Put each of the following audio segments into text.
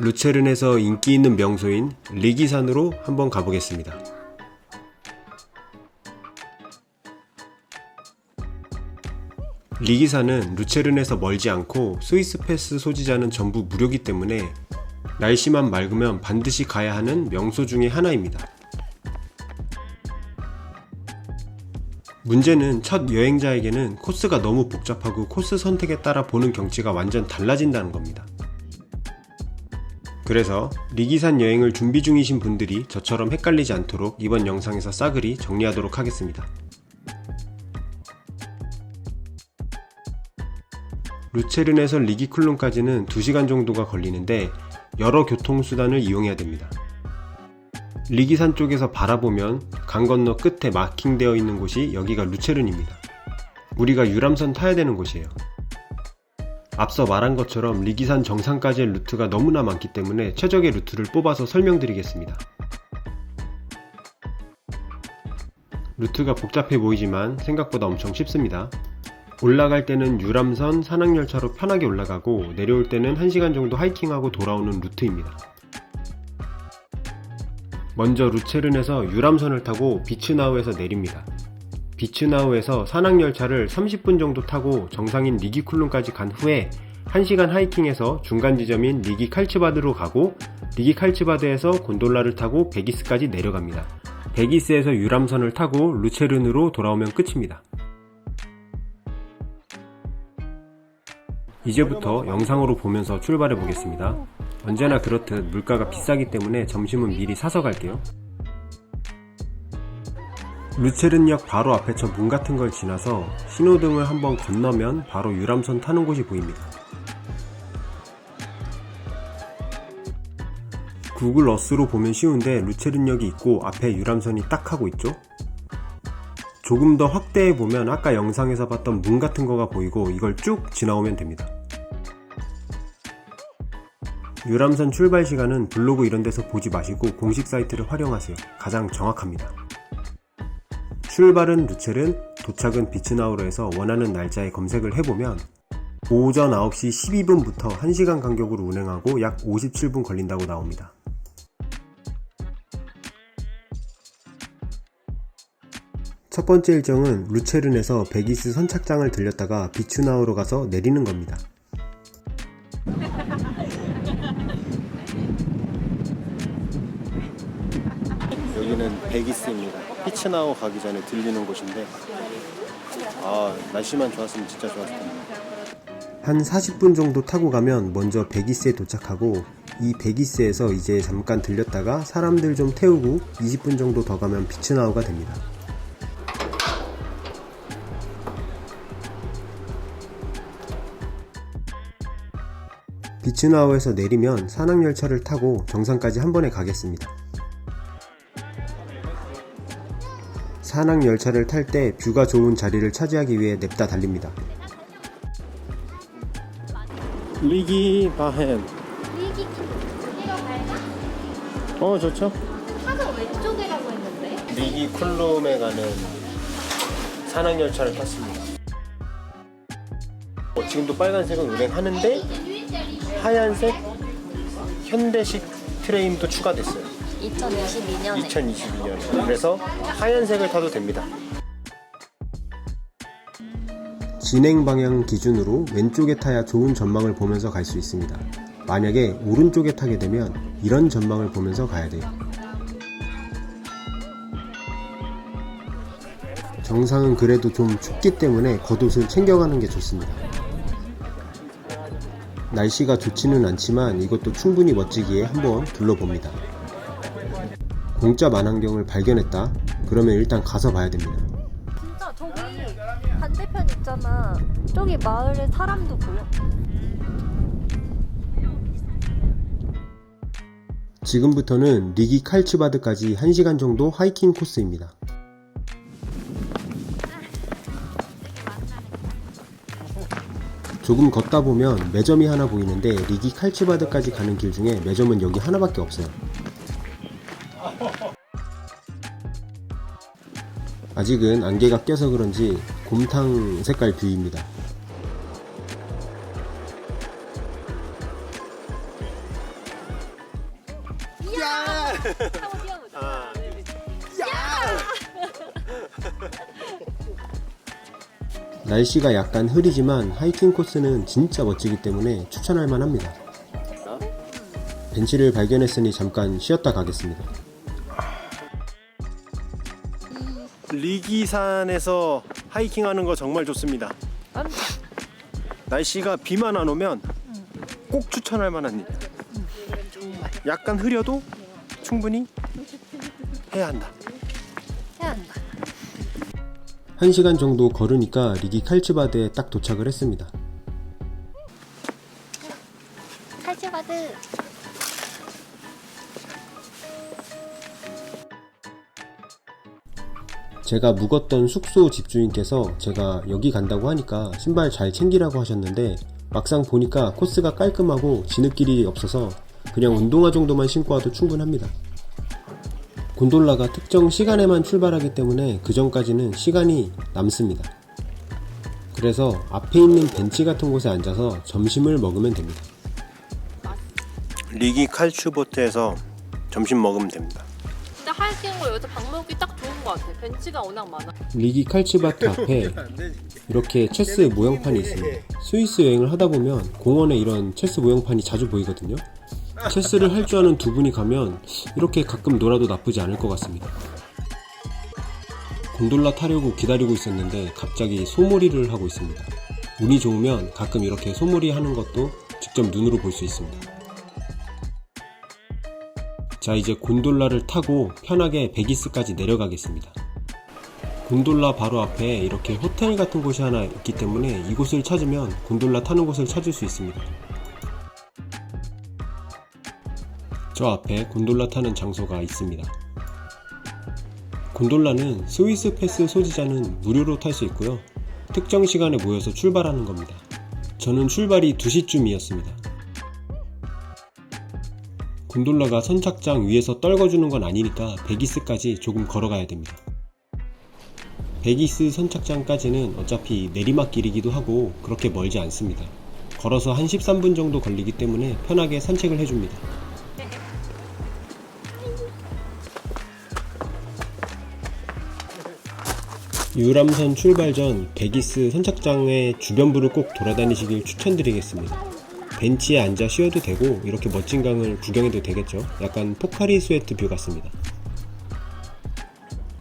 루체른에서 인기 있는 명소인 리기산으로 한번 가보겠습니다. 리기산은 루체른에서 멀지 않고 스위스 패스 소지자는 전부 무료기 때문에 날씨만 맑으면 반드시 가야 하는 명소 중의 하나입니다. 문제는 첫 여행자에게는 코스가 너무 복잡하고 코스 선택에 따라 보는 경치가 완전 달라진다는 겁니다. 그래서 리기산 여행을 준비 중이신 분들이 저처럼 헷갈리지 않도록 이번 영상에서 싸그리 정리하도록 하겠습니다. 루체른에서 리기쿨룬까지는 2시간 정도가 걸리는데 여러 교통수단을 이용해야 됩니다. 리기산 쪽에서 바라보면 강 건너 끝에 마킹되어 있는 곳이 여기가 루체른입니다. 우리가 유람선 타야 되는 곳이에요. 앞서 말한 것처럼 리기산 정상까지의 루트가 너무나 많기 때문에 최적의 루트를 뽑아서 설명드리겠습니다. 루트가 복잡해 보이지만 생각보다 엄청 쉽습니다. 올라갈 때는 유람선, 산악열차로 편하게 올라가고 내려올 때는 1시간 정도 하이킹하고 돌아오는 루트입니다. 먼저 루체른에서 유람선을 타고 비츠나우에서 내립니다. 비츠나우에서 산악열차를 30분 정도 타고 정상인 리기쿨룬까지 간 후에 1시간 하이킹해서 중간 지점인 리기 칼츠바드로 가고 리기 칼츠바드에서 곤돌라를 타고 베기스까지 내려갑니다. 베기스에서 유람선을 타고 루체른으로 돌아오면 끝입니다. 이제부터 영상으로 보면서 출발해 보겠습니다. 언제나 그렇듯 물가가 비싸기 때문에 점심은 미리 사서 갈게요. 루체른역 바로 앞에 저 문 같은 걸 지나서 신호등을 한번 건너면 바로 유람선 타는 곳이 보입니다. 구글 어스로 보면 쉬운데 루체른역이 있고 앞에 유람선이 딱 하고 있죠? 조금 더 확대해 보면 아까 영상에서 봤던 문 같은 거가 보이고 이걸 쭉 지나오면 됩니다. 유람선 출발 시간은 블로그 이런 데서 보지 마시고 공식 사이트를 활용하세요. 가장 정확합니다. 출발은 루체른, 도착은 비츠나우로에서 원하는 날짜에 검색을 해보면 오전 9시 12분부터 1시간 간격으로 운행하고 약 57분 걸린다고 나옵니다. 첫 번째 일정은 루체른에서 베기스 선착장을 들렸다가 비츠나우로 가서 내리는 겁니다. 여기는 베기스입니다. 피츠나우 가기 전에 들리는 곳인데 아 날씨만 좋았으면 진짜 좋았을 텐데. 한 40분 정도 타고 가면 먼저 베기스에 도착하고 이 베기스에서 이제 잠깐 들렸다가 사람들 좀 태우고 20분 정도 더 가면 피츠나우가 됩니다. 비츠나우에서 내리면 산악열차를 타고 정상까지 한 번에 가겠습니다. 산악 열차를 탈 때 뷰가 좋은 자리를 차지하기 위해 냅다 달립니다. 리기 바헨 리기 여기가 밝나? 어 좋죠? 차가 왼쪽이라고 했는데 리기 쿨룸에 가는 산악 열차를 탔습니다. 어, 지금도 빨간색은 운행하는데 하얀색 현대식 트레임도 추가됐어요. 2022년에 2022년. 그래서 하얀색을 타도 됩니다. 진행 방향 기준으로 왼쪽에 타야 좋은 전망을 보면서 갈 수 있습니다. 만약에 오른쪽에 타게 되면 이런 전망을 보면서 가야 돼요. 정상은 그래도 좀 춥기 때문에 겉옷을 챙겨가는 게 좋습니다. 날씨가 좋지는 않지만 이것도 충분히 멋지기에 한번 둘러봅니다. 공짜 만환경을 발견했다? 그러면 일단 가서 봐야 됩니다. 진짜 저기 반대편 있잖아 저기 마을에 사람도 보여 지금부터는 리기 칼츠바드까지 1시간 정도 하이킹 코스입니다. 조금 걷다 보면 매점이 하나 보이는데 리기 칼츠바드까지 가는 길 중에 매점은 여기 하나밖에 없어요. 아직은 안개가 껴서 그런지 곰탕 색깔 뷰입니다. 뛰어보자. 아. 날씨가 약간 흐리지만 하이킹 코스는 진짜 멋지기 때문에 추천할 만합니다. 벤치를 발견했으니 잠깐 쉬었다 가겠습니다. 리기산에서 하이킹하는 거 정말 좋습니다. 날씨가 비만 안 오면 꼭 추천할 만한 일. 약간 흐려도 충분히 해야 한다. 해야 한다. 1시간 정도 걸으니까 리기 칼츠바드에 딱 도착을 했습니다. 칼치바드. 제가 묵었던 숙소 집주인께서 제가 여기 간다고 하니까 신발 잘 챙기라고 하셨는데 막상 보니까 코스가 깔끔하고 진흙길이 없어서 그냥 운동화 정도만 신고 와도 충분합니다. 곤돌라가 특정 시간에만 출발하기 때문에 그 전까지는 시간이 남습니다. 그래서 앞에 있는 벤치 같은 곳에 앉아서 점심을 먹으면 됩니다. 리기 칼추보트에서 점심 먹으면 됩니다. 근데 하이킹으로 여기서 밥 먹기 딱 좋은 것 같아. 벤치가 워낙 많아. 리기 칼치바트 앞에 이렇게 체스 모형판이 있습니다. 스위스 여행을 하다 보면 공원에 이런 체스 모형판이 자주 보이거든요. 체스를 할 줄 아는 두 분이 가면 이렇게 가끔 놀아도 나쁘지 않을 것 같습니다. 곤돌라 타려고 기다리고 있었는데 갑자기 소몰이를 하고 있습니다. 운이 좋으면 가끔 이렇게 소몰이 하는 것도 직접 눈으로 볼 수 있습니다. 자, 이제 곤돌라를 타고 편하게 베기스까지 내려가겠습니다. 곤돌라 바로 앞에 이렇게 호텔 같은 곳이 하나 있기 때문에 이곳을 찾으면 곤돌라 타는 곳을 찾을 수 있습니다. 저 앞에 곤돌라 타는 장소가 있습니다. 곤돌라는 스위스 패스 소지자는 무료로 탈 수 있고요. 특정 시간에 모여서 출발하는 겁니다. 저는 출발이 2시쯤이었습니다. 곤돌라가 선착장 위에서 떨궈주는 건 아니니까 베기스까지 조금 걸어가야 됩니다. 베기스 선착장까지는 어차피 내리막길이기도 하고 그렇게 멀지 않습니다. 걸어서 한 13분 정도 걸리기 때문에 편하게 산책을 해줍니다. 유람선 출발 전 베기스 선착장의 주변부를 꼭 돌아다니시길 추천드리겠습니다. 벤치에 앉아 쉬어도 되고 이렇게 멋진 강을 구경해도 되겠죠. 약간 포카리 스웨트 뷰 같습니다.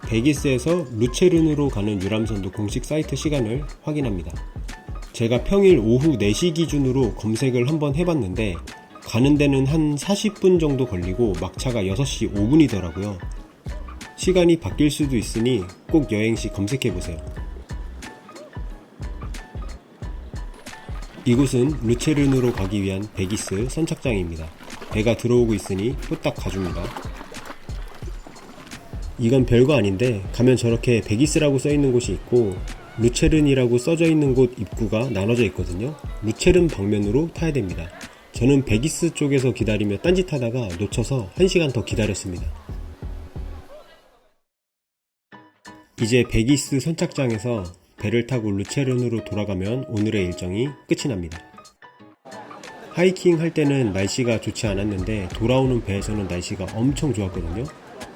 베기스에서 루체른으로 가는 유람선도 공식 사이트 시간을 확인합니다. 제가 평일 오후 4시 기준으로 검색을 한번 해봤는데 가는 데는 한 40분 정도 걸리고 막차가 6시 5분이더라고요. 시간이 바뀔 수도 있으니 꼭 여행 시 검색해보세요. 이곳은 루체른으로 가기 위한 베기스 선착장입니다. 배가 들어오고 있으니 후딱 가줍니다. 이건 별거 아닌데 가면 저렇게 베기스라고 써있는 곳이 있고 루체른이라고 써져 있는 곳 입구가 나눠져 있거든요. 루체른 방면으로 타야 됩니다. 저는 베기스 쪽에서 기다리며 딴짓하다가 놓쳐서 1시간 더 기다렸습니다. 이제 베기스 선착장에서 배를 타고 루체른으로 돌아가면 오늘의 일정이 끝이 납니다. 하이킹 할 때는 날씨가 좋지 않았는데 돌아오는 배에서는 날씨가 엄청 좋았거든요.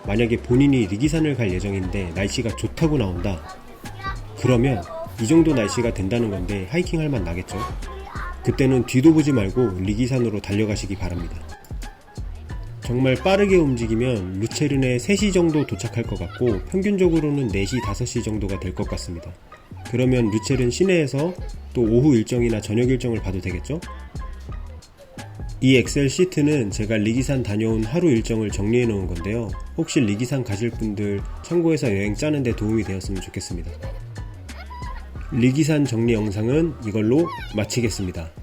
만약에 본인이 리기산을 갈 예정인데 날씨가 좋다고 나온다. 그러면 이 정도 날씨가 된다는 건데 하이킹 할 맛 나겠죠? 그때는 뒤도 보지 말고 리기산으로 달려가시기 바랍니다. 정말 빠르게 움직이면 루체른에 3시 정도 도착할 것 같고 평균적으로는 4시, 5시 정도가 될 것 같습니다. 그러면 루체른 시내에서 또 오후 일정이나 저녁 일정을 봐도 되겠죠? 이 엑셀 시트는 제가 리기산 다녀온 하루 일정을 정리해 놓은 건데요. 혹시 리기산 가실 분들 참고해서 여행 짜는데 도움이 되었으면 좋겠습니다. 리기산 정리 영상은 이걸로 마치겠습니다. 끝!